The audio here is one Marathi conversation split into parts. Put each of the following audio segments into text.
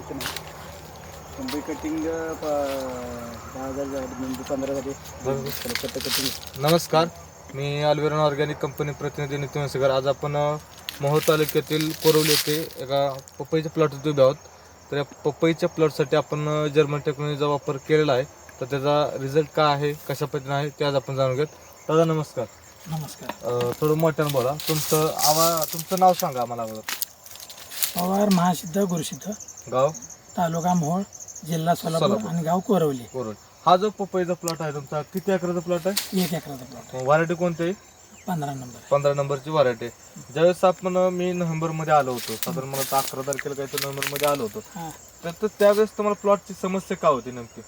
नाही. कंबई कटिंग दहा हजार म्हणजे पंधरा कटिंग नमस्कार. मी अल्वेरॉन ऑर्गॅनिक कंपनी प्रतिनिधी नितीन वसकर आज आपण अ, मोहोळ तालुक्यातील कोरवली येथे एका पपईच्या प्लॉटवरती उभे आहोत. तर या पपईच्या प्लॉटसाठी आपण अ, जर्मन टेक्नॉलॉजीचा वापर केलेला आहे. तर त्याचा रिझल्ट काय आहे कशा पद्धतीने आहे ते आज आपण जाणून घेत दादा नमस्कार. नमस्कार. अ, थोडं मोठ्यानं बोला. तुमचं आवा तुमचं नाव सांगा आम्हाला. अगोदर पवार महासिद्ध गुरुसिद्ध. गाव? तालुका मोहोळ जिल्हा सोलापूर सोलापूर. आणि गाव कोरवली. हा जो पपईचा प्लॉट आहे तुमचा किती एकराचा प्लॉट आहे? एक एकराचा प्लॉट व्हरायटी कोणती? आहे पंधरा नंबर. पंधरा नंबरची व्हरायटी ज्यावेळेस आपण मी नोव्हेंबरमध्ये आलो होतो साधारण मला अकरा तारखेला काहीतरी नोव्हेंबरमध्ये आलो होतो. हा. तर तर त्यावेळेस तुम्हाला प्लॉटची समस्या काय होती नेमकी?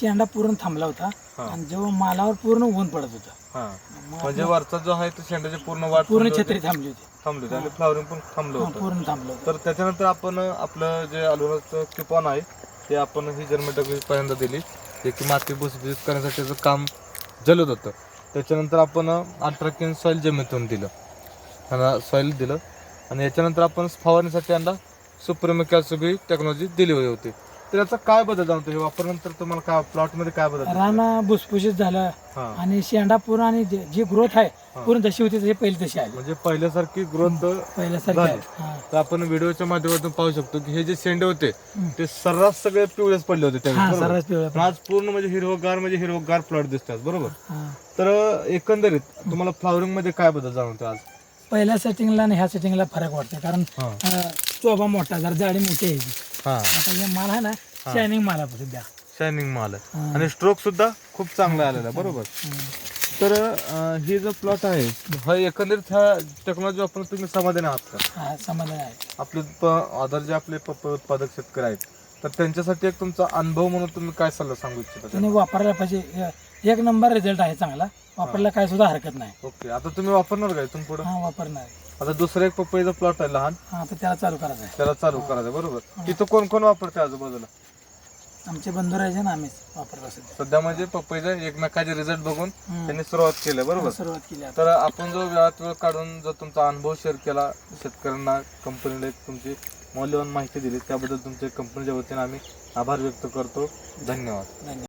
शेंडा पूर्ण थांबला होता. हा. आणि जेव्हा मालावर पूर्ण ऊन पडत होतं. हा. म्हणजे वरचा जो आहे तो शेंड्याची पूर्ण वाट पूर्ण छत्री थांबली होती. थांबली होती आणि फ्लॉवरिंग पण थांबलं होतं. पूर्ण थांबलं होतं. तर त्याच्यानंतर आपण आपलं जे अलोराचं किपॉन आहे ते आपण ही जन्मटक पहिल्यांदा दिली. जे की माती भुसभुशीत करण्यासाठी त्याचं काम जलद होतं. त्याच्यानंतर आपण अल्ट्राकिन सॉईल जमितून दिलं. त्यांना सॉईल दिलं. आणि याच्यानंतर आपण फवारणीसाठी यांना सुप्रिमिक सगळी टेक्नॉलॉजी दिली होती. तर याचा काय बदल जाणतो हे वापरल्यानंतर तुम्हाला काय प्लॉटमध्ये काय बदल? रान भुसभुशीत झालं हा आणि शेंडा पूर्ण आणि जे- जी ग्रोथ आहे. पूर्ण जशी होती तशी पहिली तशी आली म्हणजे पहिल्यासारखी ग्रोथ पहिल्यासारखी झाली. हा. तर आपण व्हिडिओच्या माध्यमातून पाहू शकतो की हे जे शेंडे होते. ते सर्रास सगळे पिवळेच पडले होते हा बरोबर? पण आज पूर्ण म्हणजे हिरवगार म्हणजे हिरवगार प्लॉट दिसतात बरोबर हा. तर एकंदरीत तुम्हाला फ्लॉवरिंगमध्ये काय बदल जाणवतो आज पहिल्या सेटिंगला आणि ह्या सेटिंगला फरक वाटतो कारण हा अं, चोबा मोठा जर जाडी मोठी आहे. हा. आता हे माल आहे ना शायनिंग माल आहे सध्या शायनिंग माल आहे. हा. आणि स्ट्रोक सुद्धा खूप चांगला आलेला आहे बरोबर. तर अं, हे जो प्लॉट आहे हा एकंदरीत ह्या टेक्नॉलॉजी वापरून तुम्ही समाधानी आहात का? हा समाधान आहे. आपले आधार जे आपले पपई उत्पादक शेतकरी आहेत तर त्यांच्यासाठी एक तुमचा अनुभव म्हणून तुम्ही काय सल्ला सांगू इच्छिता त्याने? वापरायला पाहिजे. एक नंबर रिझल्ट आहे चांगला. वापरायला काय सुद्धा हरकत नाही. ओके आता तुम्ही वापरणार काय इथून पुढे? हा वापरणार. आता दुसरा एक पपईचा प्लॉट आहे लहान. हा आता त्याला चालू करायचं आहे. त्याला चालू करायचं बरोबर. तिथं कोण कोण वापरते आजूबाजूला? आमचे बंधू राहायचे ना आम्हीच वापरत असेल सध्या म्हणजे पपईचा एकमेकाचे रिझल्ट बघून. त्यांनी सुरुवात केली बरोबर? सुरुवात केली तर आपण जो वेळात वेळ काढून जो तुमचा अनुभव शेअर केला शेतकऱ्यांना कंपनीला एक तुमची मौल्यवान माहिती दिली त्याबद्दल तुमच्या कंपनीच्या वतीने आम्ही आभार व्यक्त करतो. धन्यवाद. धन्यवाद.